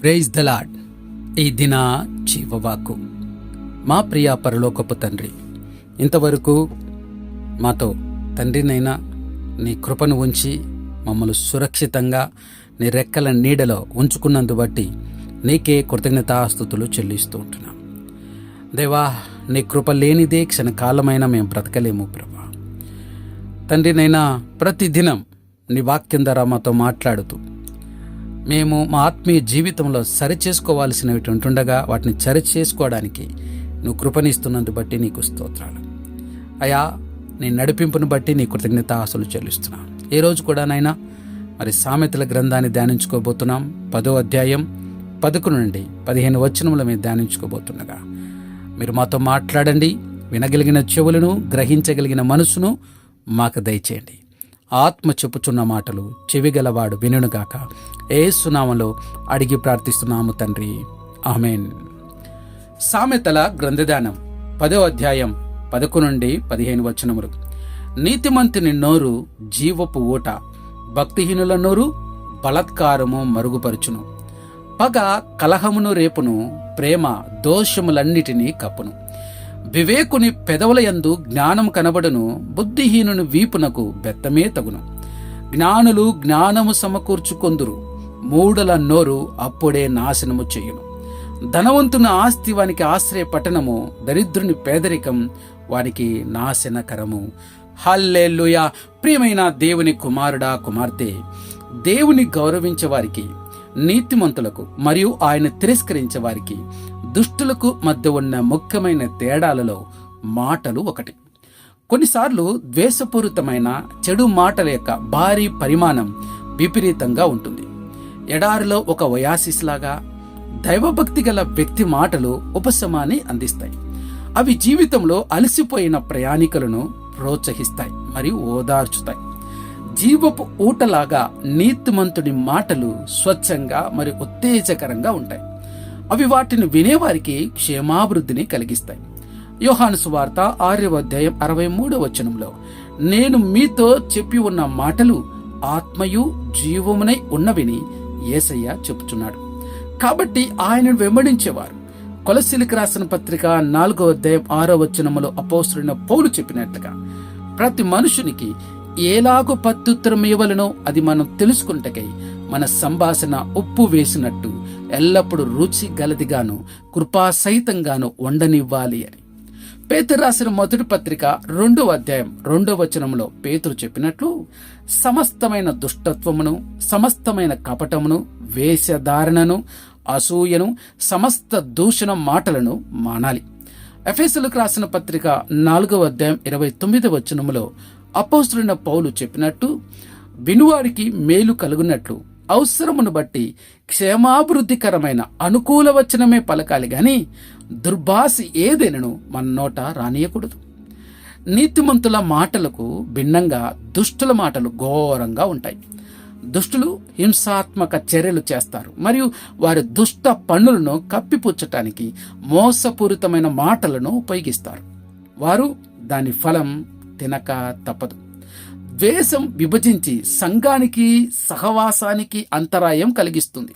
Praise the lord ఈ దిన జీవవాకు మా ప్రియ పరలోకపు తండ్రి ఇంతవరకు మాతో తండ్రినైనా నీ కృపను ఉంచి మమ్మల్ని సురక్షితంగా నీ రెక్కల నీడలో ఉంచుకున్నందు బట్టి నీకే కృతజ్ఞతాస్థుతులు చెల్లిస్తూ ఉంటున్నాం. దేవా నీ కృప లేనిదే క్షణకాలమైనా మేము బ్రతకలేము ప్రభా. తండ్రినైనా ప్రతిదినం నీ వాక్యం ద్వారా మాతో మాట్లాడుతూ మేము మా ఆత్మీయ జీవితంలో సరిచేసుకోవాల్సినవి ఉంటుండగా వాటిని సరిచేసుకోవడానికి నువ్వు కృపనిస్తున్నందు బట్టి నీకు స్తోత్రాలు. అయా నీ నడిపింపును బట్టి నీ కృతజ్ఞత ఆశలు చెల్లిస్తున్నాను ఏ రోజు కూడా నైనా మరి సామెతల గ్రంథాన్ని ధ్యానించుకోబోతున్నాం. పదో అధ్యాయం పదకొండు నుండి పదిహేను వచనముల మీద ధ్యానించుకోబోతుండగా. మీరు మాతో మాట్లాడండి వినగలిగిన చెవులను గ్రహించగలిగిన మనసును మాకు దయచేయండి. ఆత్మ చెప్పుచున్న మాటలు చెవిగలవాడు వినుగాక ఏ సునామలో అడిగి ప్రార్థిస్తున్నాము తండ్రి. ఆమెన్. సామెతల గ్రంథదానం పదో అధ్యాయం పదకొండు నుండి పదిహేను వచనములు. నీతిమంతుని నోరు జీవపు ఊట భక్తిహీనుల నోరు బలత్కారము మరుగుపరుచును. పగ కలహమును రేపును ప్రేమ దోషములన్నిటినీ కప్పును. వివేకుని పెదవుల యందు జ్ఞానం కనబడును బుద్ధిహీనుని వీపునకు బెత్తమే తగును. జ్ఞానులు జ్ఞానము సమకూర్చుకొందురు మూడల నోరు అప్పుడే నాశనము చేయును. ధనవంతుని ఆస్తి వానికి ఆశ్రయ పట్టణము దరిద్రుని పేదరికం వానికి నాశనకరము. హల్లెలూయా! ప్రియమైన దేవుని కుమారుడా కుమార్తె దేవుని గౌరవించే వారికి నీతిమంతులకు మరియు ఆయన తిరస్కరించే వారికి దుష్టులకు మధ్య ఉన్న ముఖ్యమైన తేడాలలో మాటలు ఒకటి. కొన్నిసార్లు ద్వేషపూరితమైన చెడు మాటల యొక్క భారీ పరిమాణం విపరీతంగా ఉంటుంది. ఎడారిలో ఒక వయాసిస్ లాగా దైవభక్తి గల వ్యక్తి మాటలు ఉపశమాన్ని అందిస్తాయి. అవి జీవితంలో అలసిపోయిన ప్రయాణికులను ప్రోత్సహిస్తాయి మరియు ఓదార్చుతాయి. జీవపు ఊటలాగా నీతిమంతుడి మాటలు స్వచ్ఛంగా మరి ఉత్తేజకరంగా ఉంటాయి. అవి వాటిని వినేవారికి క్షేమాభివృద్ధిని కలిగిస్తాయి. యోహాను సువార్త ఆర్యవ అధ్యాయం అరవై మూడవ వచనంలో నేను మీతో చెప్పి ఉన్న మాటలు ఆత్మయు జీవమునై ఉన్నవిని ఏసయ్య చెప్పుచున్నాడు. కాబట్టి ఆయనను వెంబడించేవారు. కొలసిలికి రాసిన పత్రిక నాలుగో అధ్యాయం ఆరో వచనములో అపోసరైన పౌలు చెప్పినట్లుగా ప్రతి మనుషునికి ఏలాగు ప్రత్యుత్తరం ఇవ్వలనో అది మనం తెలుసుకుంటకై మన సంభాషణ ఉప్పు వేసినట్టు ఎల్లప్పుడూ రుచి గలదిగాను కృపాసహితంగాను ఉండనివ్వాలి అని. పేతురు రాసిన మొదటి పత్రిక రెండవ అధ్యాయం రెండవ వచనంలో పేతురు చెప్పినట్లు సమస్తమైన దుష్టత్వమును సమస్తమైన కపటమును వేషధారణను అసూయను సమస్త దూషణ మాటలను మానాలి. ఎఫెసులకు రాసిన పత్రిక నాలుగవ అధ్యాయం ఇరవై తొమ్మిది వచనములో అపోస్తులైన పౌలు చెప్పినట్టు వినువాడికి మేలు కలుగునట్లు. అవసరమును బట్టి క్షేమాభివృద్ధికరమైన అనుకూల వచనమే పలకాలి గాని దుర్భాష ఏదేనను మన నోట రానియకూడదు. నీతిమంతుల మాటలకు భిన్నంగా దుష్టుల మాటలు ఘోరంగా ఉంటాయి. దుష్టులు హింసాత్మక చర్యలు చేస్తారు. మరియు వారి దుష్ట పనులను కప్పిపుచ్చటానికి మోసపూరితమైన మాటలను ఉపయోగిస్తారు. వారు దాని ఫలం తినక తప్పదు. ద్వేషం విభజించి సంఘానికి సహవాసానికి అంతరాయం కలిగిస్తుంది.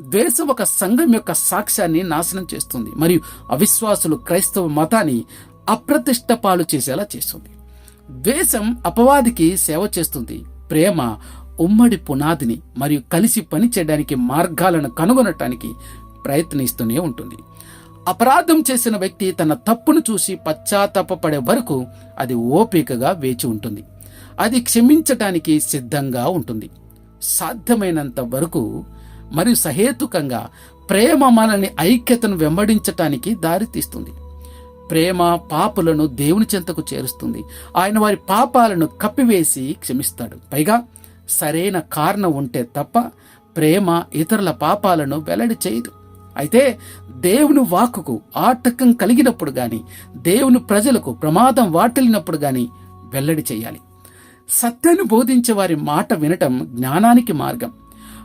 ద్వేషం ఒక సంఘం యొక్క సాక్ష్యాన్ని నాశనం చేస్తుంది. మరియు అవిశ్వాసులు క్రైస్తవ మతాన్ని అప్రతిష్ట పాలు చేసేలా చేస్తుంది. ద్వేషం అపవాదికి సేవ చేస్తుంది. ప్రేమ ఉమ్మడి పునాదిని మరియు కలిసి పని చేయడానికి మార్గాలను కనుగొనటానికి ప్రయత్నిస్తూనే ఉంటుంది. అపరాధం చేసిన వ్యక్తి తన తప్పును చూసి పశ్చాత్తాపడే వరకు అది ఓపికగా వేచి ఉంటుంది. అది క్షమించటానికి సిద్ధంగా ఉంటుంది. సాధ్యమైనంత వరకు మరియు సహేతుకంగా ప్రేమ మనల్ని ఐక్యతను వెంబడించటానికి దారితీస్తుంది ప్రేమ పాపులను దేవుని చెంతకు చేరుస్తుంది. ఆయన వారి పాపాలను కప్పివేసి క్షమిస్తాడు. పైగా సరైన కారణం ఉంటే తప్ప ప్రేమ ఇతరుల పాపాలను వెల్లడి చేయదు. అయితే దేవుని వాక్కుకు ఆటకం కలిగినప్పుడు గాని దేవుని ప్రజలకు ప్రమాదం వాటిల్లినప్పుడు గాని వెల్లడి చేయాలి. సత్యాన్ని బోధించే వారి మాట వినటం జ్ఞానానికి మార్గం.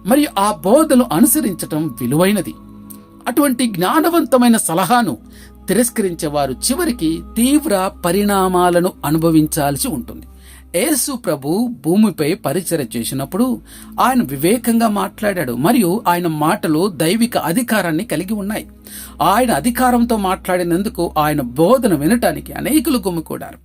మరియు ఆ బోధలు అనుసరించటం విలువైనది. అటువంటి జ్ఞానవంతమైన సలహాను తిరస్కరించేవారు చివరికి తీవ్ర పరిణామాలను అనుభవించాల్సి ఉంటుంది. యేసు ప్రభు భూమిపై పరిచయం చేసినప్పుడు ఆయన వివేకంగా మాట్లాడాడు. మరియు ఆయన మాటలు దైవిక అధికారాన్ని కలిగి ఉన్నాయి. ఆయన అధికారంతో మాట్లాడినందుకు ఆయన బోధన వినటానికి అనేకులు గుమ్మికూడారు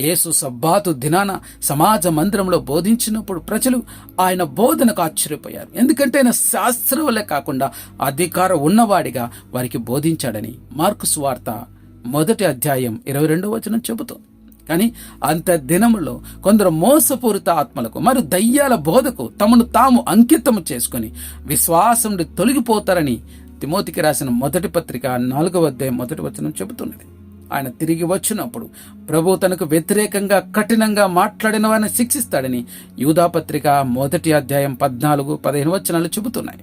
యేసు సబ్బాతు దినాన సమాజ మందిరంలో బోధించినప్పుడు ప్రజలు ఆయన బోధనకు ఆశ్చర్యపోయారు. ఎందుకంటే ఆయన శాస్త్రవలే కాకుండా అధికారం ఉన్నవాడిగా వారికి బోధించాడని మార్కు స్వార్త మొదటి అధ్యాయం ఇరవై రెండవ వచనం చెబుతోంది కానీ అంత దినములో కొందరు మోసపూరిత ఆత్మలకు మరియు దయ్యాల బోధకు తమను తాము అంకితము చేసుకుని విశ్వాసం తొలగిపోతారని తిమోతికి రాసిన మొదటి పత్రిక నాలుగవ అధ్యాయం మొదటి వచనం చెబుతున్నది. ఆయన తిరిగి వచ్చినప్పుడు ప్రభు తనకు వ్యతిరేకంగా కఠినంగా మాట్లాడిన వారిని శిక్షిస్తాడని యూధాపత్రిక మొదటి అధ్యాయం పద్నాలుగు పదిహేను వచనాలు చెబుతున్నాయి.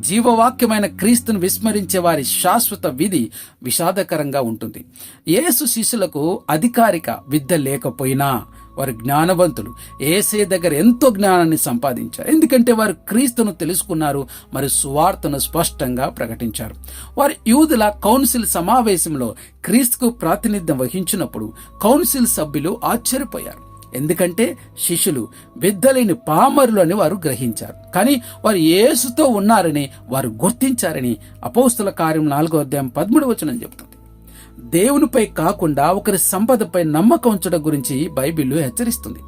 జీవవాక్యమైన క్రీస్తును విస్మరించే వారి శాశ్వత విధి విషాదకరంగా ఉంటుంది. యేసు శిష్యులకు అధికారిక విద్య లేకపోయినా వారు జ్ఞానవంతులు. ఏసే దగ్గర ఎంతో జ్ఞానాన్ని సంపాదించారు. ఎందుకంటే వారు క్రీస్తును తెలుసుకున్నారు మరి సువార్తను స్పష్టంగా ప్రకటించారు. వారు యూదుల కౌన్సిల్ సమావేశంలో క్రీస్తుకు ప్రాతినిధ్యం వహించినప్పుడు కౌన్సిల్ సభ్యులు ఆశ్చర్యపోయారు. ఎందుకంటే శిష్యులు బిద్దలేని పామరులు అని వారు గ్రహించారు. కానీ వారు యేసుతో ఉన్నారని వారు గుర్తించారని అపోస్తుల కార్యం నాలుగో అధ్యాయం పదమూడు వచనం చెబుతుంది దేవునిపై కాకుండా ఒకరి సంపదపై నమ్మకం ఉంచడం గురించి బైబిల్ హెచ్చరిస్తుంది.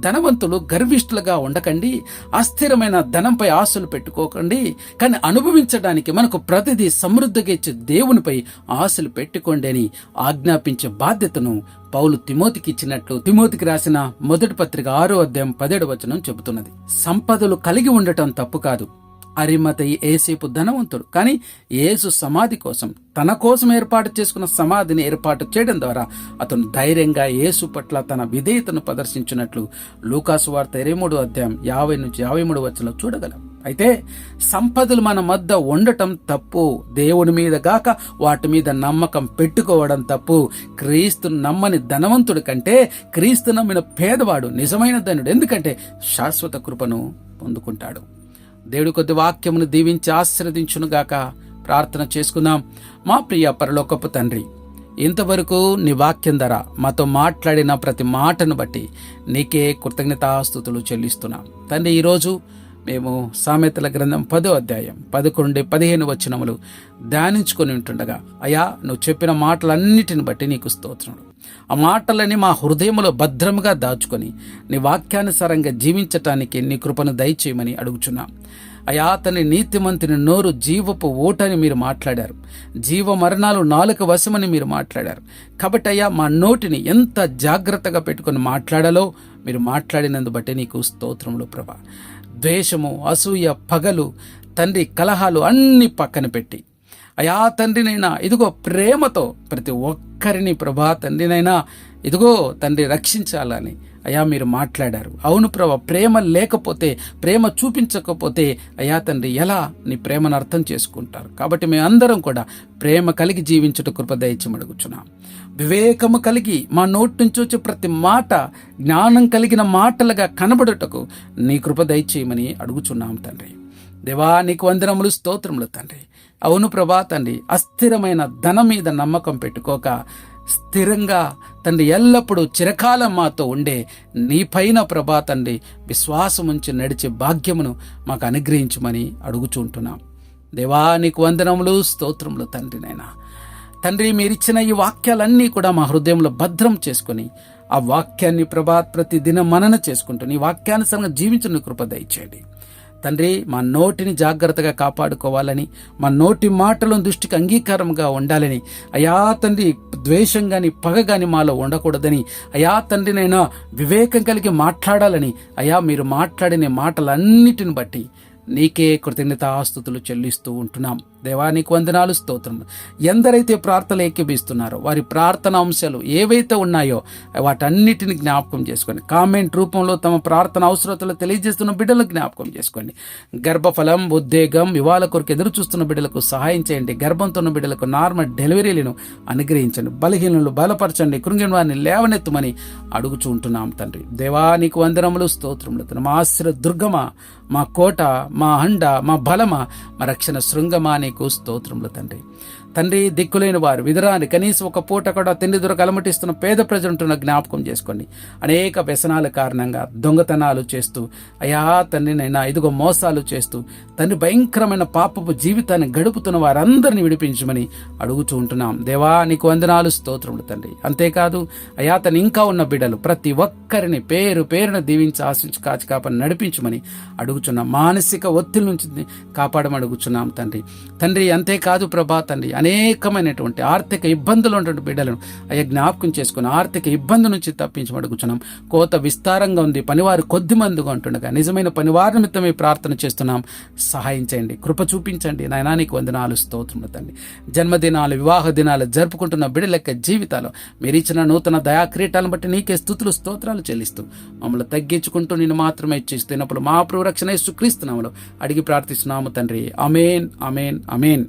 ధనవంతులు గర్విష్ఠులుగా ఉండకండి అస్థిరమైన ధనంపై ఆశలు పెట్టుకోకండి కానీ అనుభవించడానికి మనకు ప్రతిదీ సమృద్ధిగా ఇచ్చే దేవునిపై ఆశలు పెట్టుకోండి అని ఆజ్ఞాపించే బాధ్యతను పౌలు తిమోతికి ఇచ్చినట్లు తిమోతికి రాసిన మొదటి పత్రిక ఆరో అధ్యాయం పదేడు వచనం చెబుతున్నది. సంపదలు కలిగి ఉండటం తప్పు కాదు. అరిమత ఏసేపు ధనవంతుడు. కానీ యేసు సమాధి కోసం తన కోసం ఏర్పాటు చేసుకున్న సమాధిని ఏర్పాటు చేయడం ద్వారా అతను ధైర్యంగా యేసు పట్ల తన విధేయతను ప్రదర్శించినట్లు లూకాసు వార్త ఇరవై మూడు అధ్యాయం యాభై నుంచి యాభై మూడు వచ్చలో చూడగలం. అయితే సంపదలు మన మధ్య ఉండటం తప్పు దేవుని మీద గాక వాటి మీద నమ్మకం పెట్టుకోవడం తప్పు. క్రీస్తు నమ్మని ధనవంతుడి కంటే క్రీస్తు నమ్మిన పేదవాడు నిజమైన ధనుడు. ఎందుకంటే శాశ్వత కృపను పొందుకుంటాడు. దేవుడి కొద్ది వాక్యమును దీవించి ఆశీర్వదించునుగాక ప్రార్థన చేసుకుందాం. మా ప్రియ పరలోకపు తండ్రి ఇంతవరకు నీ వాక్యం ధర మాతో మాట్లాడిన ప్రతి మాటను బట్టి నీకే కృతజ్ఞతాస్థుతులు చెల్లిస్తున్నాం. తండ్రి ఈరోజు మేము సామెతల గ్రంథం పదో అధ్యాయం పదకొండు పదిహేను వచనములు ధ్యానించుకొని ఉంటుండగా అయా నువ్వు చెప్పిన మాటలన్నిటిని బట్టి నీకు స్తోత్రం ఆ మాటలని మా హృదయంలో భద్రముగా దాచుకొని నీ వాక్యానుసారంగా జీవించటానికి నీ కృపను దయచేయమని అడుగుచున్నాం. అయా అతని నీతిమంతుని నోరు జీవపు ఓటని మీరు మాట్లాడారు. జీవ మరణాలు నాలుక వశమని మీరు మాట్లాడారు. కాబట్టి అయ్యా మా నోటిని ఎంత జాగ్రత్తగా పెట్టుకొని మాట్లాడాలో మీరు మాట్లాడినందు బట్టి నీకు స్తోత్రములు ప్రభా. ద్వేషము అసూయ పగలు తండ్రి కలహాలు అన్ని పక్కన పెట్టి అయా తండ్రినైనా ఇదిగో ప్రేమతో ప్రతి ఒక్కరిని ప్రభా తండ్రినైనా ఇదిగో తండ్రి రక్షించాలని అయా మీరు మాట్లాడారు. అవును ప్రభా ప్రేమ లేకపోతే ప్రేమ చూపించకపోతే అయా తండ్రి ఎలా నీ ప్రేమను అర్థం చేసుకుంటారు? కాబట్టి మేమందరం కూడా ప్రేమ కలిగి జీవించుట కృప అడుగుచున్నాం. వివేకము కలిగి మా నోటి నుంచి వచ్చే ప్రతి మాట జ్ఞానం కలిగిన మాటలుగా కనబడుటకు నీ కృప దయచేయమని అడుగుచున్నాం తండ్రి. దేవా నీకు వందనములు స్తోత్రములు తండ్రి. అవును ప్రభా తండ్రి అస్థిరమైన ధనం మీద నమ్మకం పెట్టుకోక స్థిరంగా తండ్రి ఎల్లప్పుడూ చిరకాలం మాతో ఉండే నీపైన ప్రభా తండ్రి విశ్వాసం ఉంచి నడిచే భాగ్యమును మాకు అనుగ్రహించమని అడుగుచుంటున్నాం. దేవా నీకు వందనములు స్తోత్రములు తండ్రి నైనా తండ్రి మీరిచ్చిన ఈ వాక్యాలన్నీ కూడా మా హృదయంలో భద్రం చేసుకుని ఆ వాక్యాన్ని ప్రభాత్ ప్రతి దినం మనన చేసుకుంటూ నీ వాక్యానుసరంగా జీవించిన కృప దయచేయండి. తండ్రి మా నోటిని జాగ్రత్తగా కాపాడుకోవాలని మా నోటి మాటలను దృష్టికి అంగీకారంగా ఉండాలని. అయా తండ్రి ద్వేషం కానీ పగ కానీ మాలో ఉండకూడదని. అయా తండ్రినైనా వివేకం కలిగి మాట్లాడాలని. అయా మీరు మాట్లాడిన మాటలన్నిటిని బట్టి నీకే కృతజ్ఞతాస్తుతులు చెల్లిస్తూ ఉంటున్నాం. దేవానికి వందనాలు స్తోత్రం. ఎందరైతే ప్రార్థనలు ఏకీపిస్తున్నారో వారి ప్రార్థన అంశాలు ఏవైతే ఉన్నాయో వాటన్నిటిని జ్ఞాపకం చేసుకోండి. కామెంట్ రూపంలో తమ ప్రార్థన అవసరతలు తెలియజేస్తున్న బిడ్డలకు జ్ఞాపకం చేసుకోండి. గర్భఫలం ఉద్వేగం ఇవాళ కొరకు ఎదురు చూస్తున్న బిడ్డలకు సహాయం చేయండి. గర్భంతో ఉన్న బిడ్డలకు నార్మల్ డెలివరీలను అనుగ్రహించండి. బలహీనలు బలపరచండి. కృంగిన వారిని లేవనెత్తమని అడుగుచూ ఉంటున్నాం తండ్రి. దేవానికి వందనములు స్తోత్రములు మా ఆశ్ర దుర్గమ మా కోట మా అండ మా బలమ మా రక్షణ శృంగమా నీకు స్తోత్రములు తండ్రి. తండ్రి దిక్కులేని వారు విధరాని కనీసం ఒక పూట కూడా తిండి దొరక అలమటిస్తున్న పేద ప్రజలుంటున్న జ్ఞాపకం చేసుకోండి అనేక వ్యసనాల కారణంగా దొంగతనాలు చేస్తూ అయా తండ్రి నైనా ఇదిగో మోసాలు చేస్తూ తండ్రి భయంకరమైన పాపపు జీవితాన్ని గడుపుతున్న వారందరిని విడిపించమని అడుగుతూ ఉంటున్నాం. దేవా నీకు వందనాలు స్తోత్రములు తండ్రి. అంతేకాదు అయా తను ఇంకా ఉన్న బిడ్డలు ప్రతి ఒక్కరిని పేరు పేరున దీవించి ఆశించి కాచి కాపని నడిపించమని అడుగుచున్నాం. మానసిక ఒత్తిడి నుంచి కాపాడమని అడుగుచున్నాం తండ్రి. తండ్రి అంతేకాదు ప్రభా తండ్రి అనేకమైనటువంటి ఆర్థిక ఇబ్బందులు ఉన్నటువంటి బిడ్డలను అయ్యా జ్ఞాపకం చేసుకుని ఆర్థిక ఇబ్బంది నుంచి తప్పించబడుకున్నాం కోత విస్తారంగా ఉంది పనివారు కొద్ది మందిగా ఉంటుండగా నిజమైన పనివారి నిమిత్తమే ప్రార్థన చేస్తున్నాం. సహాయం చేయండి కృప చూపించండి. నాయనానికి వందనాలు స్తోత్రములు తండ్రి జన్మదినాలు వివాహ దినాలు జరుపుకుంటున్న బిడ్డల యొక్క జీవితాలు మీరు ఇచ్చిన నూతన దయాక్రీటాలను బట్టి నీకే స్థుతులు స్తోత్రాలు చెల్లిస్తూ మమ్మల్ని తగ్గించుకుంటూ నేను మాత్రమే ఇచ్చిస్తున్నప్పుడు మా ప్రవరక్షణ సుక్రీస్తున్నాములు అడిగి ప్రార్థిస్తున్నాము తండ్రి. అమేన్ అమేన్ అమేన్